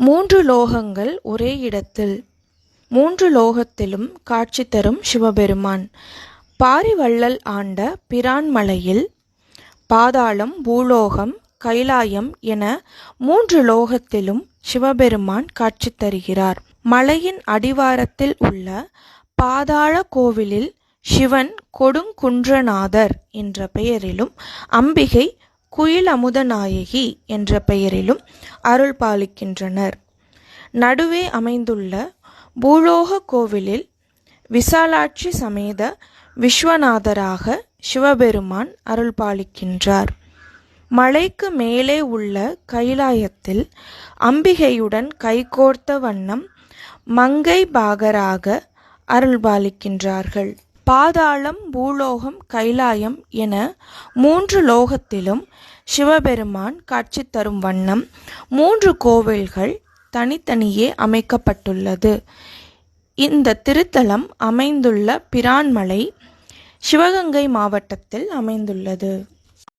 மூன்று லோகங்கள் ஒரே இடத்தில். மூன்று லோகத்திலும் காட்சி தரும் சிவபெருமான். பாரிவள்ளல் ஆண்ட பிரான்மலையில் பாதாளம் பூலோகம் கைலாயம் என மூன்று லோகத்திலும் சிவபெருமான் காட்சி தருகிறார். மலையின் அடிவாரத்தில் உள்ள பாதாள கோவிலில் சிவன் கொடுங்குன்றநாதர் என்ற பெயரிலும் அம்பிகை குயில் அமுதநாயகி என்ற பெயரிலும் அருள் பாலிக்கின்றனர் நடுவே அமைந்துள்ள பூலோக கோவிலில் விசாலாட்சி சமேத விஸ்வநாதராக சிவபெருமான் அருள் பாலிக்கின்றார் மலைக்கு மேலே உள்ள கைலாயத்தில் அம்பிகையுடன் கைகோர்த்த வண்ணம் மங்கை பாகராக அருள்பாலிக்கின்றார்கள். பாதாளம் பூலோகம் கைலாயம் என மூன்று லோகத்திலும் சிவபெருமான் காட்சி தரும் வண்ணம் மூன்று கோவில்கள் தனித்தனியே அமைக்கப்பட்டுள்ளது. இந்த திருத்தலம் அமைந்துள்ள பிரான்மலை சிவகங்கை மாவட்டத்தில் அமைந்துள்ளது.